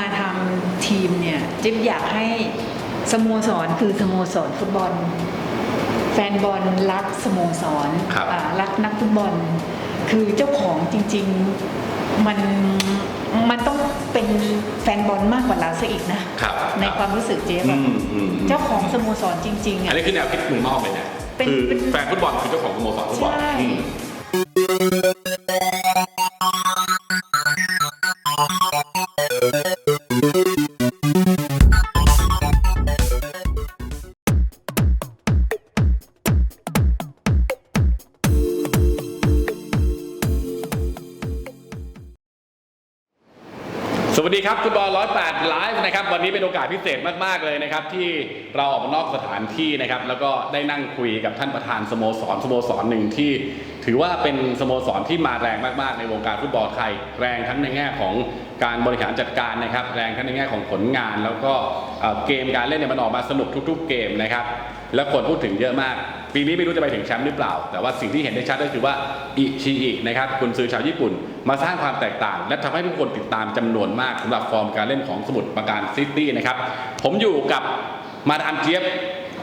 มาทำทีมเนี่ยจิ๊บอยากให้สโมสรคือสโมสรฟุตบอล แฟนบอลรักสโมสรครับอ่ารักนักฟุตบอล คือเจ้าของจริง ๆ มันมันต้องเป็นแฟนบอลมากกว่าเราซะอีกนะครับ ในความรู้สึกเจ๊แบอืบมอืมอืมเจ้าของสโมสรจริงๆอัอะ นนี้คือแนวคิดมุมมองเลยนะเป็นคือเป็นแฟนฟุตบอลคือเจ้าของสโมสรฟุตบอลใช่ อืม นี้เป็นโอกาสพิเศษมากๆเลยนะครับ ที่เราออกมานอกสถานที่นะครับ แล้วก็ได้นั่งคุยกับท่านประธานสโมสรสโมสรหนึ่งที่ ถือว่าเป็นสโมสรที่มาแรงมากๆ ในวงการฟุตบอลไทย แรงทั้งในแง่ของการบริหารจัดการนะครับ แรงทั้งในแง่ของผลงาน แล้วก็เกมการเล่นเนี่ยมันออกมาสนุกทุก ๆ เกมนะครับ แล้วคนพูดถึงเยอะมากปีนี้ไม่รู้จะไปถึงแชมป์หรือเปล่า แต่ว่าสิ่งที่เห็นได้ชัดก็คือว่าอิชิอินะครับคุณซื้อชาวญี่ปุ่น มาสร้างความแตกต่าง และทำให้ทุกคนติดตามจำนวนมากสำหรับฟอร์มการเล่นของสมุทรปราการซิตี้นะครับ ผมอยู่กับมาดามเจี๊ยบ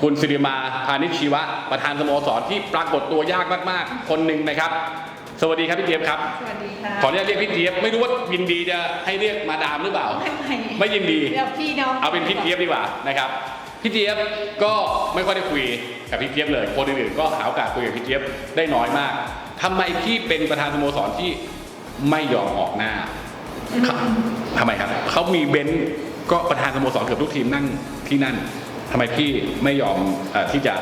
คุณสิริมาพานิชชีวะ ประธานสโมสรที่ปรากฏตัวยากมากๆ คนหนึ่งนะครับ สวัสดีครับพี่เจี๊ยบครับ สวัสดีค่ะขออนุญาตเรียกพี่เจี๊ยบไม่รู้ว่ายินดีจะให้เรียกมาดามหรือเปล่า ไม่ไม่ไม่ยินดีเราพี่น้องเอาเป็นพี่เจี๊ยบดีกว่านะครับพี่เจี๊ยบก็ไม่ค่อยได้คุยกับพี่เจี๊ยบเลยคนอื่นๆก็หาโอกาสคุยกับพี่เจี๊ยบได้น้อยมากทำไมพี่เป็นประธานสโมสรที่ ไม่ยอมออกหน้าครับทำไมครับเขามีเบนซ์ก็ประธานสโมสรเกือบทุกทีมนั่งที่นั่นทำไมพี่ไม่ยอมเออที่จะ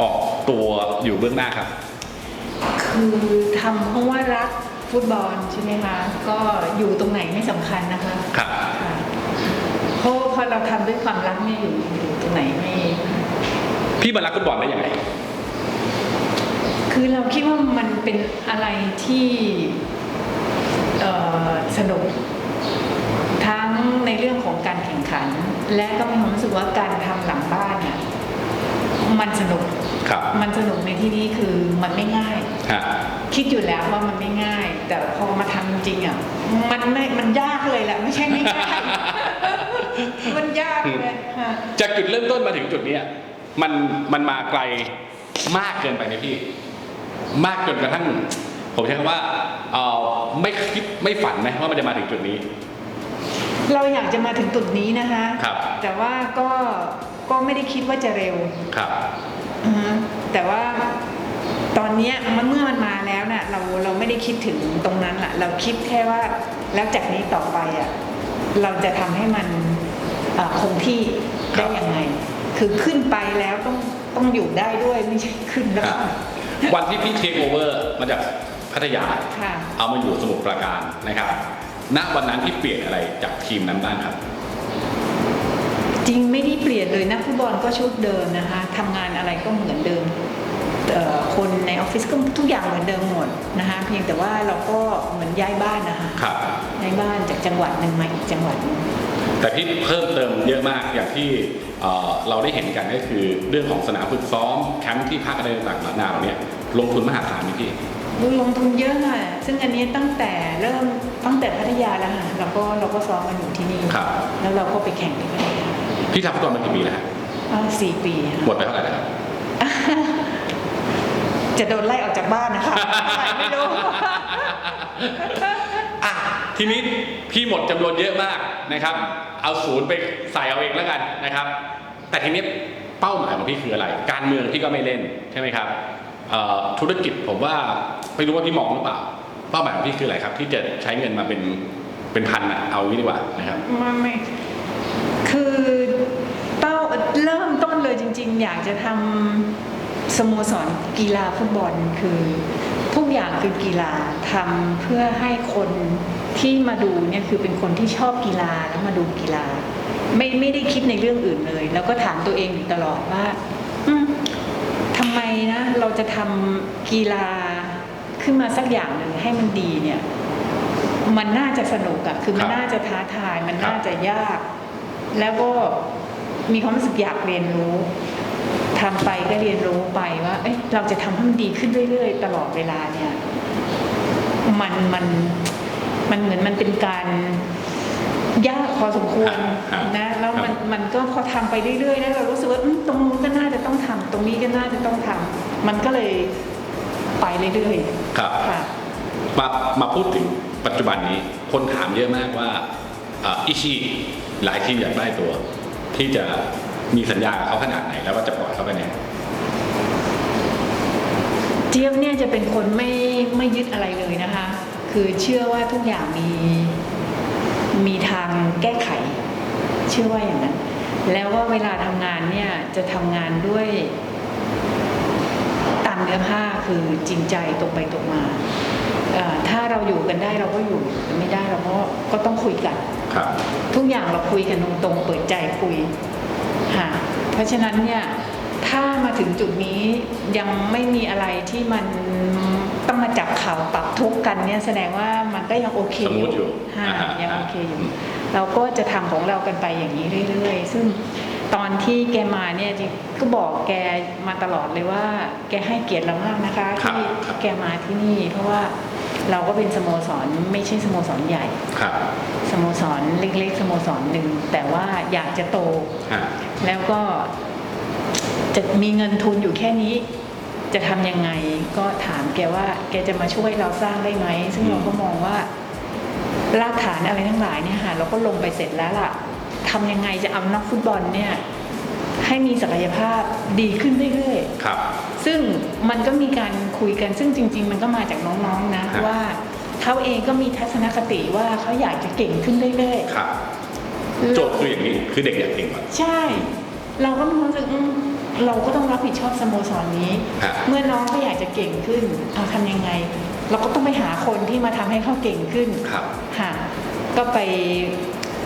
ออกตัวอยู่เบื้องหน้าครับ คือทำเพราะว่ารักฟุตบอลใช่ไหมคะก็อยู่ตรงไหนไม่สำคัญนะคะครับค่ะเพราะพอเราทำด้วยความรักเนี่ยอยู่อยู่ตรงไหนไม่พี่มารักฟุตบอลได้ยังไงคือเราคิดว่ามันเป็นอะไรที่เอ่อ สนุก ทั้งในเรื่องของการแข่งขัน และก็มีความรู้สึกว่าการทำหลังบ้านเนี่ยมันสนุกครับมันสนุกในที่นี้คือมันไม่ง่ายฮะคิดอยู่แล้วว่ามันไม่ง่าย แต่พอมาทำจริงอะมันไม่มันยากเลยแหละไม่ใช่ไม่ง่ายมันยากเลยค่ะจากจุดเริ่มต้นมาถึงจุดเนี้ยมันมันมาไกลมากเกินไปไหมพี่ มากจนกระทั่ง ผมใช้คำว่าเออ ไม่คิดไม่ฝันนะว่ามันจะมาถึงจุดนี้ เราอยากจะมาถึงจุดนี้นะคะครับ แต่ว่าก็ก็ไม่ได้คิดว่าจะเร็วครับอือฮะแต่ว่าตอนเนี้ยมันเมื่อมันมาแล้วน่ะเราเราไม่ได้คิดถึงตรงนั้นแหละเราคิดแค่ว่าแล้วจากนี้ต่อไปอะเราจะทำให้มันเอ่อคงที่ครัได้บยังไง คือขึ้นไปแล้วต้องต้องอยู่ได้ด้วยไม่ใช่ขึ้นแล้วครับวันที่พี่เทคโอเวอร์มาจาก พัทยาค่ะเอามาอยู่สมุทรปราการนะครับ ณ วันนั้นที่เปลี่ยนอะไรจากทีมนั้นบ้างครับ จริงไม่ได้เปลี่ยนเลยนักฟุตบอลก็ชุดเดิมนะคะทำงานอะไรก็เหมือนเดิมเอ่อคนในออฟฟิศก็ทุกอย่างเหมือนเดิมหมดนะคะเพียงแต่ว่าเราก็เหมือนย้ายบ้านนะคะครับย้ายบ้านจากจังหวัดหนึ่งมาอีกจังหวัดหนึ่งแต่ที่เพิ่มเติมเยอะมากอย่างที่เอ่อเราได้เห็นกันก็คือเรื่องของสนามฝึกซ้อมแคมป์ที่พักอะไรต่างๆนานาเหล่าเนี้ยลงทุนมหาศาลไหมพี่ ดูลงทุนเยอะค่ะซึ่งอันนี้ตั้งแต่เริ่มตั้งแต่พัทยาแล้วค่ะเราก็เราก็ซ้อมกันอยู่ที่นี่ครับ แล้วเราก็ไปแข่งที่พัทยาพี่ทำฟุตบอลมากี่ปีแล้วฮะอ่าสี่ปีค่ะหมดไปเท่าไหร่แล้วครับจะโดนไล่ออกจากบ้านนะคะไม่รู้ อะทีนี้พี่หมดจำนวนเยอะมากนะครับ เอาศูนย์ไปใส่เอาเองแล้วกันนะครับ แต่ทีนี้เป้าหมายของพี่คืออะไร การเมืองพี่ก็ไม่เล่นใช่ไหมครับเอ่อ ธุรกิจผมว่าไม่รู้ว่าพี่มองหรือเปล่าเป้าหมายของพี่คืออะไรครับ ที่จะใช้เงินมาเป็นเป็นพันอะเอางี้ดีกว่านะครับไม่ไม่คือเป้าเริ่มต้นเลยจริง ๆ อยากจะทำสโมสรกีฬาฟุตบอลคือทุกอย่างคือกีฬาทำเพื่อให้คนที่มาดูเนี่ยคือเป็นคนที่ชอบกีฬาแล้วมาดูกีฬา ไม่ไม่ได้คิดในเรื่องอื่นเลย แล้วก็ถามตัวเองอยู่ตลอดว่า ไมนะเราจะทำกีฬาขึ้นมาสักอย่างหนึ่งให้มันดีเนี่ยมันน่าจะสนุกอะคือมันครับน่าจะท้าทาย มันครับน่าจะยาก แล้วก็มีความรู้สึกอยากเรียนรู้ทำไปก็เรียนรู้ไปว่า เอ๊ะเราจะทำให้มันดีขึ้นเรื่อยๆ ตลอดเวลาเนี่ย มันมันมันเหมือนมันเป็นการยาก พอสมควรครับนะแล้วมันครับมันก็พอทำไปเรื่อยๆแล้วเรารู้สึกว่าอืมตรงนู้นก็น่าจะต้องทำตรงนี้ก็น่าจะต้องทำมันก็เลยไปเรื่อยครับๆค่ะมามาพูดถึงปัจจุบันนี้คนถามเยอะมากว่าอ่าอิชิหลายทีมอยากได้ตัว ที่จะมีสัญญากับเขาขนาดไหนแล้วว่าจะปล่อยเขาไปไหนเจี๊ยบเนี่ยจะเป็นคนไม่ไม่ยึดอะไรเลยนะคะ คือเชื่อว่าทุกอย่างมี มีทางแก้ไข เชื่อว่าอย่างนั้น แล้วว่าเวลาทำงานเนี่ยจะทำงานด้วยตามเนื้อผ้าคือจริงใจตรงไปตรงมาเอ่อถ้าเราอยู่กันได้เราก็อยู่ไม่ได้เราก็ก็ต้องคุยกันครับทุกอย่างเราคุยกันตรงๆเปิดใจคุยค่ะเพราะฉะนั้นเนี่ยถ้ามาถึงจุดนี้ยังไม่มีอะไรที่มัน ต้องมาจับเข่าปรับทุกข์กันเนี่ยแสดงว่ามันก็ยังโอเคสมูทอยู่ค่ะอ่าฮะยังโอเคอยู่อืมเราก็จะทำของเรากันไปอย่างนี้เรื่อยๆ ซึ่งตอนที่แกมาเนี่ยจริงก็บอกแกมาตลอดเลยว่า แกให้เกียรติเรามากนะคะครับที่ครับ แกมาที่นี่ เพราะว่าเราก็เป็นสโมสรไม่ใช่สโมสรใหญ่ ครับสโมสรเล็กๆสโมสรหนึ่งแต่ว่าอยากจะโต ฮะ แล้วก็จะมีเงินทุนอยู่แค่นี้ จะทำยังไง ก็ถามแกว่า แกจะมาช่วยเราสร้างได้ไหมซึ่งเราก็มองว่ารากฐานอะไรทั้งหลายเนี่ยค่ะเราก็ลงไปเสร็จแล้วล่ะทำยังไงจะเอานักฟุตบอลเนี่ยให้มีศักยภาพดีขึ้นเรื่อยๆครับ ซึ่งมันก็มีการคุยกันซึ่งจริง ๆ มันก็มาจากน้องๆนะครับว่าเขาเองก็มีทัศนคติว่าเขาอยากจะเก่งขึ้นเรื่อยครับๆโจทย์คืออย่างนี้คือเด็กอยากเก่งก่อนใช่ เราก็มีความรู้สึกอืม เราก็ต้องรับผิดชอบสโมสรนี้ครับเมื่อน้องเขาอยากจะเก่งขึ้นเอาทำยังไง เราก็ต้องไปหาคนที่มาทำให้เขาเก่งขึ้น ครับ ค่ะ ก็ไป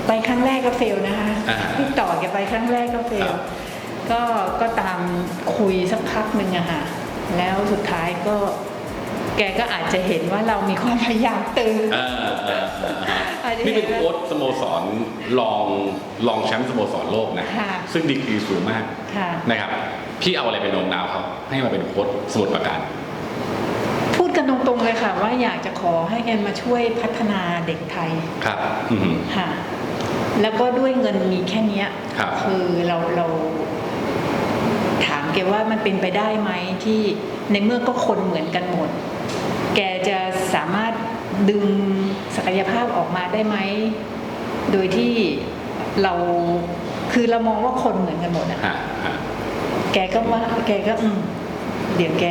ไปครั้งแรกก็เฟลนะคะอ่าที่ต่อแกไปครั้งแรกก็เฟคลรับ ก็ก็ตามคุยสักพักหนึ่งอะค่ะแล้วสุดท้ายก็ แกก็อาจจะเห็นว่าเรามีความพยายามตื่นเออเออเออฮะอาจจะนี่เป็นเห็นว่าโค้ชสโมสรรองรองแชมป์สโมสรโลกนะ ค่ะซึ่งดีกรีสูงมากค่ะ นะครับ พี่เอาอะไรไปโน้มน้าวเขาให้มาเป็นโค้ชสมุทรปราการ พูดกันตรงๆเลยค่ะ ว่าอยากจะขอให้แกมาช่วยพัฒนาเด็กไทยครับ อืม ค่ะ แล้วก็ด้วยเงินมีแค่เนี้ยครับอเราเรา ถามแกว่ามันเป็นไปได้ไหมที่ในเมื่อก็คนเหมือนกันหมด แกจะสามารถดึงศักยภาพออกมาได้ไหม โดยที่เราคือเรามองว่าคนเหมือนกันหมดอะฮะฮะแกก็ว่าแกก็อืมเดี๋ยวแก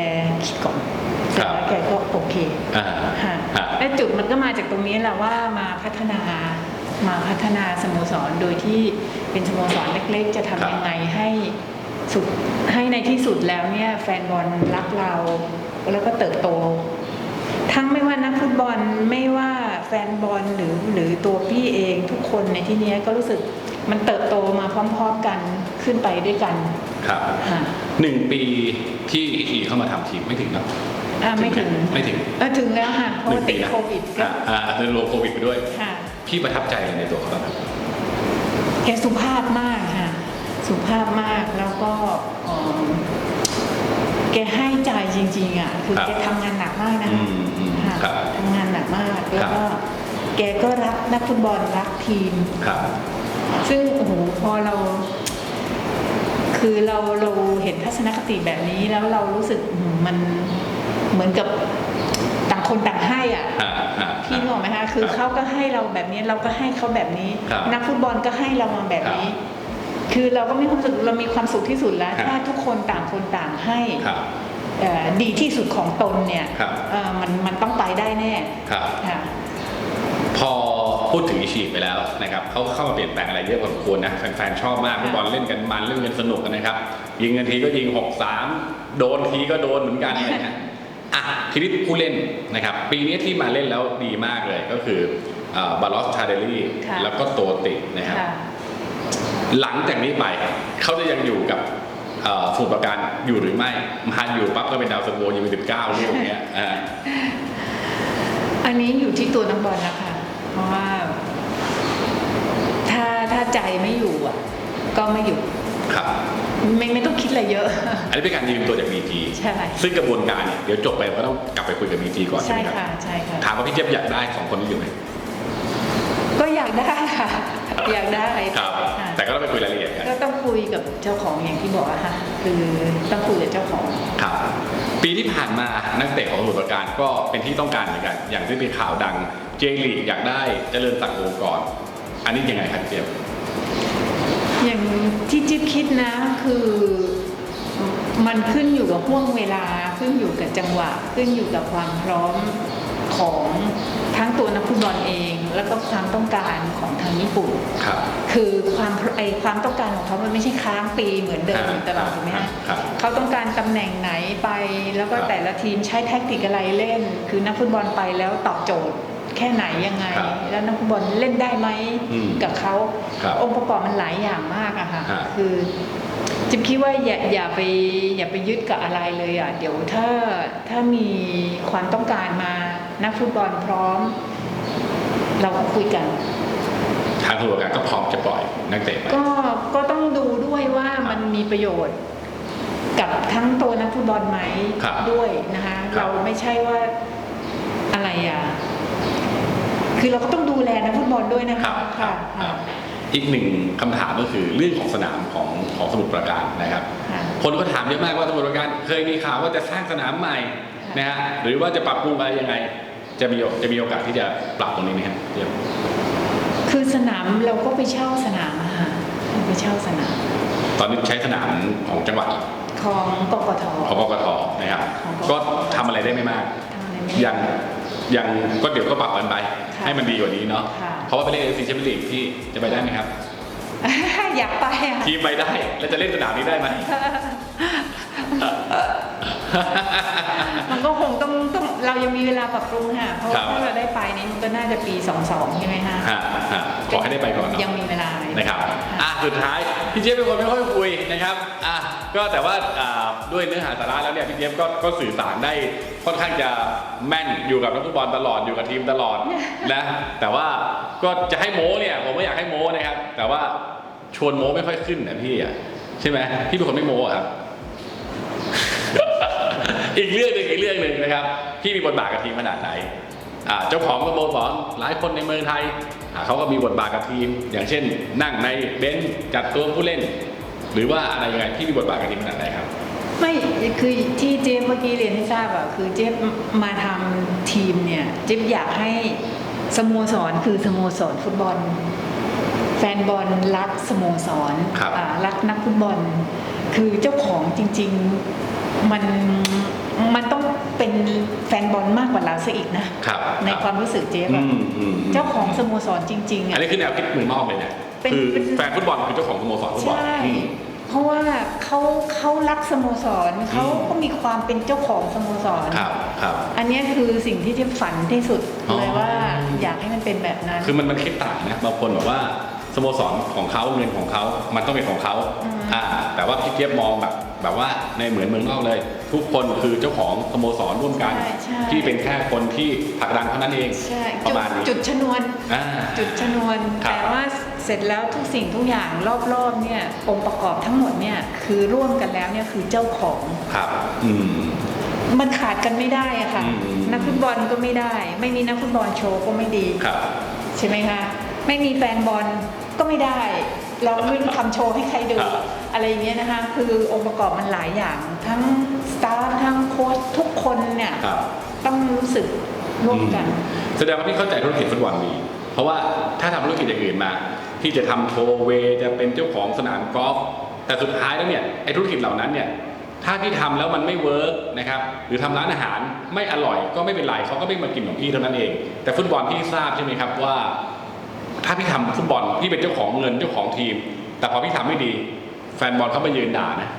คิดก่อนเสร็จครับแล้วแกก็โอเคอ่าค่ะฮะและจุดมันก็มาจากตรงนี้แหละว่ามาพัฒนามาพัฒนาสโมสรโดยที่เป็นสโมสรเล็กๆ จะทำยังไงให้สุดให้ในที่สุดแล้วเนี่ยแฟนบอลรักเรา แล้วก็เติบโตทั้ง ไม่ว่านักฟุตบอลไม่ว่าแฟนบอลหรือหรือตัวพี่เองทุกคนในที่เนี้ยก็รู้สึกมันเติบโตมาพร้อม ๆกันขึ้นไปด้วยกันครับค่ะหนึ่งปีที่อีเข้ามาทำทีมไม่ถึงเนอะอ่าไม่ถึงไม่ถึงเออถึงแล้วค่ะเพราะหนึ่ว่างปีติดนะโควิดก็อ่าอ่าเรื่องรวมโควิดไปด้วยค่ะพี่ประทับใจอะไรในตัวเขาบ้างครับแกสุภาพมากค่ะสุภาพมากแล้วก็เอ่อแกให้ใจจริง ๆอะคือครับแกทำงานหนักมากนะอืมอืม ค่ะครับทำงานหนักมากแล้วก็แกก็รักนักฟุตบอลรักทีมครับ ซึ่งโอ้โหพอเรา คือเราเราเห็นทัศนคติแบบนี้แล้วเรารู้สึกอืมมันเหมือนกับต่างคนต่างให้อะฮะฮะพี่นึกออกไหมคะคือรับเขาก็ให้เราแบบนี้เราก็ให้เขาแบบนี้ครับนักฟุตบอลก็ให้เรามาแบบนี้ คือเราก็มีความสุขเรามีความสุขที่สุดแล้วครับถ้าทุกคนต่างคนต่างให้ครับเอ่อ ดีที่สุดของตนเนี่ยครับเอ่อมันมันต้องไปได้แน่ครับค่ะพอพูดถึงอิชิไปแล้วนะครับเขาเข้ามาเปลี่ยนแปลงอะไรเยอะพอสมควรนะแฟนๆชอบมากฟุตบอลเล่นกันมันเล่นกันสนุกกันนะครับ ยิงกันทีก็ยิง 6-3 โดนทีก็โดนเหมือนกันอะไรเงี้ยอะทีนี้ผู้เล่นนะครับ ปีนี้ที่มาเล่นแล้วดีมากเลยก็คือบาลอสชาเดลี่ค่ะแล้วก็โตตินะครับค่ะหลังจากนี้ไปเขาจะยังอยู่กับเอ่อ สมุทรปราการอยู่หรือไม่ มาอยู่ปั๊บก็เป็นดาวซันโวยิงไปสิบเก้าลูกเนี้ยอ่าอันนี้อยู่ที่ตัวนักบอลแล้วค่ะเพราะว่า ถ้าถ้าใจไม่อยู่อะ ก็ไม่อยู่ครับไม่ไม่ต้องคิดอะไรเยอะ อันนี้เป็นการยืมตัวจากบีจีใช่ซึ่งกระบวนการเนี่ยเดี๋ยวจบไปก็ต้องกลับไปคุยกับบีจีก่อนใช่ใช่ไหมครับค่ะใช่ค่ะถามว่าพี่เจี๊ยบอยากได้สองคนนี้อยู่ไหมก็อยากได้ค่ะ อยากได้ครับค่ะแต่ก็ต้องไปคุยรายละเอียดกันก็ ต้องคุยกับเจ้าของอย่างที่บอกอะค่ะคือต้องคุยกับเจ้าของครับปีที่ผ่านมานักเตะของสมุทรปราการก็เป็นที่ต้องการเหมือนกัน อย่างที่เป็นข่าวดังเจลีกอยากได้เจริญศักดิ์วงศ์กรอันนี้ยังไงครับเจี๊ยบอย่างที่จิ๊บคิดนะคือมันขึ้นอยู่กับห่วงเวลาขึ้นอยู่กับจังหวะ ขึ้นอยู่กับความพร้อม ของทั้งตัวนักฟุตบอลเอง แล้วก็ความต้องการของทางญี่ปุ่นครับ คือความไอความต้องการของเขามันไม่ใช่ค้างปีเหมือนเดิมครับตลอดถูกไหมครัฮะบครับเขาต้องการตำแหน่งไหนไปแล้วก็ครับแต่ละทีมใช้แท็กติกอะไรเล่น คือนักฟุตบอลไปแล้วตอบโจทย์แค่ไหนยังไงครับแล้วนักฟุตบอลเล่นได้ไหมอืมกับเขาครับองค์ประกอบมันหลายอย่างมากอะค่ะฮะคือจิมคิดว่าอย่าอย่าไปอย่าไปยึดกับอะไรเลยอะเดี๋ยวถ้าถ้ามีความต้องการมา นักฟุตบอลพร้อม เราก็คุยกันทางสมุทรปราการก็พร้อมจะปล่อยนักเตะไปก็ก็ต้องดูด้วยว่ามันมีประโยชน์ กับทั้งตัวนักฟุตบอลไหมครับด้วยนะคะครับเราไม่ใช่ว่าอะไรอะคือเราก็ต้องดูแลนักฟุตบอลด้วยนะครัคะบครัค่ะบครัค่ะบอีกหนึ่งคำถามก็คือเรื่องของสนามของของสมุทรปราการนะครับค่ะคนก็ถามเยอะมากว่าสมุทรปราการเคยมีข่าวว่าจะสร้างสนามใหม่ค่ะนะฮะหรือว่าจะปรับปรุงอะไรยังไง จะมีจะมีโอกาสที่จะปรับตรงนี้ไหมครับเจี๊ยบคือสนามเราก็ไปเช่าสนามอะค่ะไปเช่าสนาม ตอนนี้ใช้สนามของจังหวัดของกกทของกกทนะครับของกกทก็ทำอะไรได้ไม่มากทำอะไรไม่ได้ยังยังก็เดี๋ยวก็ปรับกันไปค่ะให้มันดีกว่านี้เนาะค่ะเพราะว่าไปเล่นเอฟซีแชมเปี้ยนลีกที่จะไปได้ไหมครับ อยากไปอะทีมไปได้ แล้วจะเล่นสนามนี้ได้ไหมมันก็คงต้องต้อง เรายังมีเวลาปรับปรุงค่ะ เพราะครัว่าบถ้าเราได้ไปนี่มันก็น่าจะปี 22 ใช่ไหมคะฮะฮะขอให้ได้ไปก่อนเนาะยังมีเวลานะครับอะสุดท้ายพี่เจี๊ยบเป็นคนไม่ค่อยคุยนะครับอะก็แต่ว่าอ่าด้วยเนื้อหาสาระแล้วเนี่ยพี่เจี๊ยบก็ก็สื่อสารได้ค่อนข้างจะแม่นอยู่กับนักฟุตบอลตลอดอยู่กับทีมตลอดนะแต่ว่าก็จะให้โม้เนี่ยผมไม่อยากให้โม้นะครับ แต่ว่าชวนโม้ไม่ค่อยขึ้นนะพี่อะใช่ไหมพี่เป็นคนไม่โม้อะครับอีกเรื่องหนึ่งอีกเรื่องหนึ่งนะครับ พี่มีบทบาทกับทีมขนาดไหนอ่าเจ้าของสโมสรหลายคนในเมืองไทยอ่าเขาก็มีบทบาทกับทีม อย่างเช่น นั่งในเบนซ์จัดตัวผู้เล่น หรือว่าอะไรยังไงพี่มีบทบาทกับทีมขนาดไหนครับไม่คือที่เจฟเมื่อกี้เรียนให้ทราบอะคือเจฟมาทำทีมเนี่ยเจฟอยากให้สโมสรคือสโมสรฟุตบอล แฟนบอลรักสโมสรครับอ่ารักนักฟุตบอล คือเจ้าของจริง ๆ มัน มันต้องเป็นแฟนบอลมากกว่าเราซะอีกนะ ครับในความรู้สึกเจฟอือะมอืมอืมเจ้าของสโมสรจริงๆอัอะนนี้คือแนวคิดเมืองนอกเลยเนี่ยเป็นคือเป็น แฟนฟุตบอลคือเจ้าของสโมสรฟุตบอลใช่ อืม เพราะว่าเขาเขารักสโมสรเขาอืม ก็มีความเป็นเจ้าของสโมสร ครับครับ อันเนี้ยคือสิ่งที่ที่ฝันที่สุดอ๋อ เลยว่าอยากให้มันเป็นแบบนั้น คือมันมันคิดต่างนะบางคนบอกว่า สโมสรของเขาเงินของเขา มันต้องเป็นของเขาอืมอ่าแต่ว่าพี่เจี๊ยบมองแบบแบบว่าในเหมือนเมืองนอกเลย ทุกคนคือเจ้าของสโมสรร่วมกัน ใช่ใช่ ที่เป็นแค่คนที่ผลักดันเท่านั้นเองใช่ประจุดมาณนี้จุดชนวน อ่า จุดชนวน ครับ แต่ว่าเสร็จแล้วทุกสิ่งทุกอย่างรอบๆเนี่ยองค์ประกอบทั้งหมดเนี่ยคือร่วมกันแล้วเนี่ยคือเจ้าของ ครับ อืม มันขาดกันไม่ได้อะค่ะ อืม นักฟุตบอลก็ไม่ได้ ไม่มีนักฟุตบอลโชว์ก็ไม่ดี ครับ ใช่ไหมคะ ไม่มีแฟนบอล ก็ไม่ได้ เราไม่รู้ทำโชว์ให้ใครดูครับอะไรอย่างเงี้ยนะคะ คือองค์ประกอบมันหลายอย่าง ทั้งสตาฟทั้งโค้ชทุกคนเนี่ยครับ ต้องรู้สึกร่วมกันอืมแสดงว่าพี่เข้าใจธุรกิจฟุตบอลดี เพราะว่าถ้าทำธุรกิจอย่างอื่นมาที่จะทำโทเวย์จะเป็นเจ้าของสนามกอล์ฟแต่สุดท้ายแล้วเนี่ยไอ้ธุรกิจเหล่านั้นเนี่ยถ้าพี่ทำแล้วมันไม่เวิร์กนะครับหรือทำร้านอาหารไม่อร่อยก็ไม่เป็นไรเขาก็ไม่มากินของพี่เท่านั้นเอง แต่ฟุตบอลพี่ทราบใช่ไหมครับว่า ถ้าพี่ทำฟุตบอลพี่เป็นเจ้าของเงินเจ้าของทีม แต่พอพี่ทำไม่ดี แฟนบอลเขามายืนด่านะ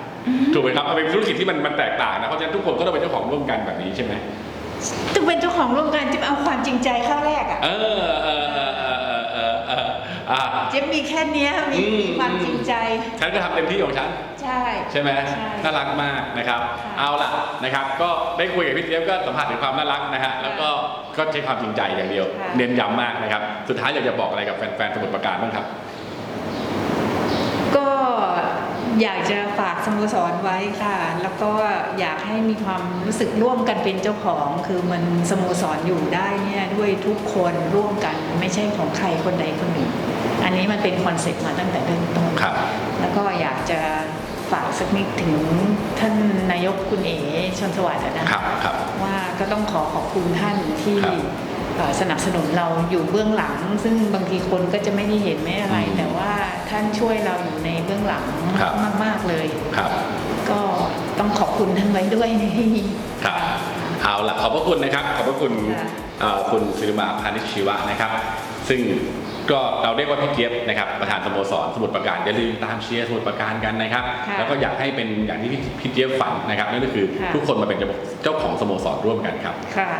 ถูกไหมครับมันเป็นธุรกิจที่มันมันแตกต่างนะเพราะฉะนั้นทุกคนก็ต้องเป็นเจ้าของร่วมกันแบบนี้ใช่ไหมจะเป็นเจ้าของร่วมกันจะเอาความจริงใจเข้าแรกอะเออเออเออเออเออเออเอออะเจะมีแค่เนี้ยมีอืมมีความจริงใจ ฉันก็ทำเต็มที่ของฉัน ใช่ ใช่ไหมใช่น่ารักมากนะครับ ค่ะเอาล่ะนะครับ ก็ได้คุยกับพี่เจี๊ยบก็สัมผัสถึงความน่ารักนะฮะ แล้วก็ก็ใช้ความจริงใจอย่างเดียว ค่ะ เน้นย้ำมากนะครับ สุดท้ายอยากจะบอกอะไรกับแฟนๆ สมุทรปราการบ้างครับ ก็อยากจะฝากสโมสรไว้ค่ะ แล้วก็อยากให้มีความรู้สึกร่วมกันเป็นเจ้าของ คือมันสโมสรอยู่ได้เนี่ยด้วยทุกคนร่วมกันไม่ใช่ของใครคนใดคนหนึ่ง อันนี้มันเป็นคอนเซ็ปต์มาตั้งแต่เริ่มต้นครับ แล้วก็อยากจะฝากสักนิดถึงท่านนายกคุณเอ๋ชนสวัสดิ์อะนะครับครับว่าก็ต้องขอขอบคุณท่านที่ครับเอ่อสนับสนุนเราอยู่เบื้องหลัง ซึ่งบางทีคนก็จะไม่ได้เห็นไม่อะไรอืมแต่ว่าท่านช่วยเราอยู่ในเบื้องหลังครับมาก ๆ เลยครับก็ต้องขอบคุณท่านไว้ด้วยในที่นี้ครับเอาละขอบพระคุณนะครับ ขอบพระคุณค่ะเอ่อคุณศิริมาพานิชชีวะนะครับ ซึ่ง ก็เราเรียกว่าพี่เจี๊ยบนะครับประธานสโมสรสมุดประการอย่าลืมตามเชียร์สมุดประการกันนะครับแล้วก็อยากให้เป็นอย่างที่พี่เจี๊ยบฝันนะครับนั่นก็คือทุกคนมาเป็นเจ้าของสโมสรร่วมกันครับ ค่ะ